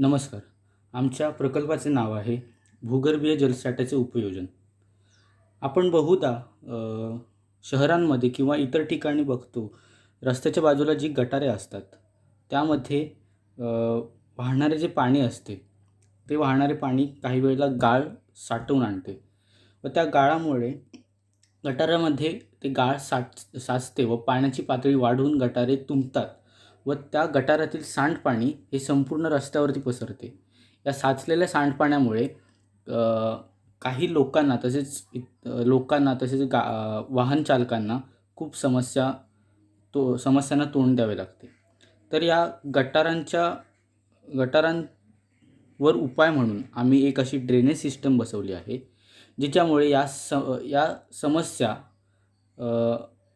नमस्कार. आमच्या प्रकल्पाचे नाव आहे भूगर्भीय जलसाठ्याचे उपयोजन. आपण बहुधा शहरांमध्ये किंवा इतर ठिकाणी बघतो रस्त्याच्या बाजूला जी गटारे असतात त्यामध्ये वाहणारे जे पाणी असते ते वाहणारे पाणी काही वेळेला गाळ साठवून आणते. व त्या गाळामुळे गटारामध्ये ते गाळ साठ साचते व पाण्याची पातळी वाढून गटारे तुंबतात. व त्या गटारातील सांडपाणी हे संपूर्ण रस्त्यावरती पसरते. या साचलेल्या सांडपाण्यामुळे काही लोकांना तसेच लोकांना तसेच गा वाहन चालकांना खूप समस्या तो समस्यांना तोंड द्यावे लागते. तर या गटारांच्या गटारांवर उपाय म्हणून आम्ही एक अशी ड्रेनेज सिस्टम बसवली आहे जिच्यामुळे या स या समस्या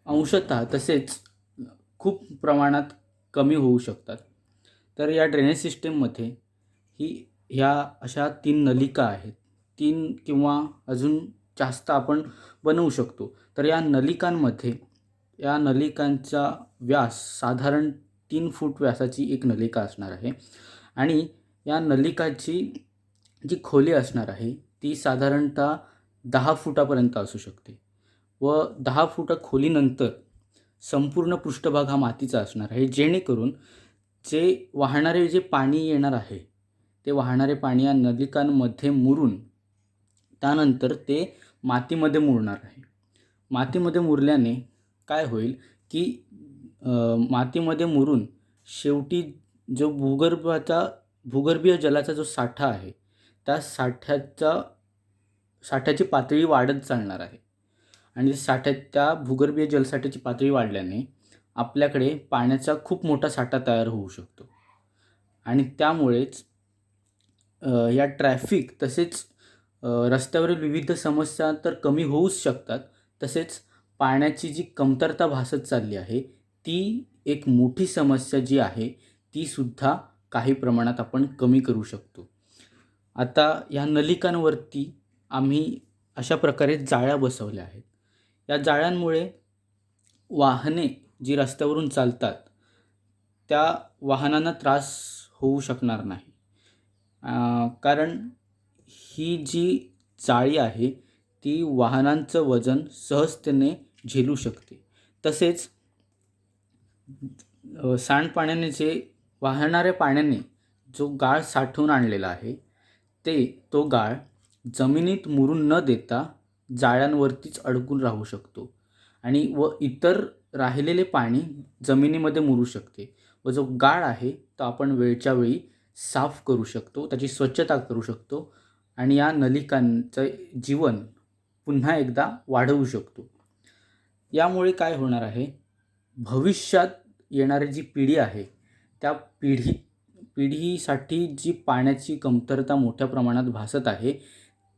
अंशतः तसेच खूप प्रमाणात कमी होऊ शकतात. तर या ड्रेनेज सिस्टीममध्ये ही ह्या अशा तीन नलिका आहेत. तीन किंवा अजून जास्त आपण बनवू शकतो. तर या नलिकांमध्ये या नलिकांचा व्यास साधारण तीन फूट व्यासाची एक नलिका असणार आहे. आणि या नलिकाची जी खोली असणार आहे ती साधारणतः दहा फुटापर्यंत असू शकते. व दहा फुटा खोलीनंतर संपूर्ण पृष्ठभाग हा मातीचा असणार आहे. जेणेकरून जे वाहणारे जे पाणी येणार आहे ते वाहणारे पाणी या नलिकांमध्ये मुरून त्यानंतर ते मातीमध्ये मुरणार आहे. मातीमध्ये मुरल्याने काय होईल की मातीमध्ये मुरून शेवटी जो भूगर्भाचा भूगर्भीय जलाचा जो साठा आहे त्या साठ्याचा साठ्याची पातळी वाढत चालणार आहे. आणि साठ्यात त्या भूगर्भीय जलसाठ्याची पातळी वाढल्याने आपल्याकडे पाण्याचा खूप मोठा साठा तयार होऊ शकतो. आणि त्यामुळेच या ट्रॅफिक तसेच रस्त्यावरील विविध समस्या तर कमी होऊच शकतात. तसेच पाण्याची जी कमतरता भासत चालली आहे ती एक मोठी समस्या जी आहे ती सुद्धा काही प्रमाणात आपण कमी करू शकतो. आता या नलिकांवरती आम्ही अशा प्रकारे जाळ्या बसवल्या आहेत. या जाळ्यांमुळे वाहने जी रस्त्यावरून चालतात त्या वाहनांना त्रास होऊ शकणार नाही. कारण ही जी जाळी आहे ती वाहनांचं वजन सहजतेने झेलू शकते. तसेच सांडपाण्याने जे वाहणाऱ्या पाण्याने जो गाळ साठवून आणलेला आहे ते तो गाळ जमिनीत मुरून न देता जाळ्यांवरतीच अडकून राहू शकतो आणि व इतर राहिलेले पाणी जमिनीमध्ये मुरू शकते. व जो गाळ आहे तो आपण वेळच्या वेळी साफ करू शकतो त्याची स्वच्छता करू शकतो आणि या नलिकांचं जीवन पुन्हा एकदा वाढवू शकतो. यामुळे काय होणार आहे? भविष्यात येणारी जी पिढी आहे त्या पिढी पिढीसाठी जी पाण्याची कमतरता मोठ्या प्रमाणात भासत आहे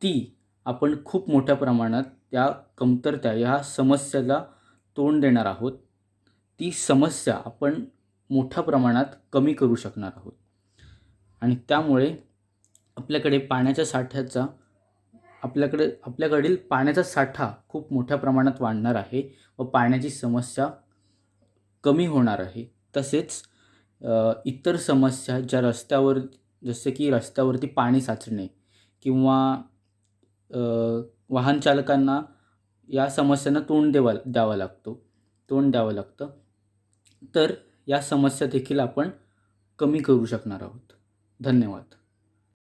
ती आपण खूप मोठ्या प्रमाणात त्या कमतरत्या ह्या समस्येला तोंड देणार आहोत. ती समस्या आपण मोठ्या प्रमाणात कमी करू शकणार आहोत. आणि त्यामुळे आपल्याकडे पाण्याच्या साठ्याचा आपल्याकडे आपल्याकडील पाण्याचा साठा खूप मोठ्या प्रमाणात वाढणार आहे व पाण्याची समस्या कमी होणार आहे. तसेच इतर समस्या ज्या रस्त्यावर जसे की रस्त्यावरती पाणी साचणे किंवा वाहन चालकांना या समस्यांना तोंड देवा द्यावा लागतो. तोंड द्यावं लागतं. तर या समस्या देखील आपण कमी करू शकणार आहोत. धन्यवाद.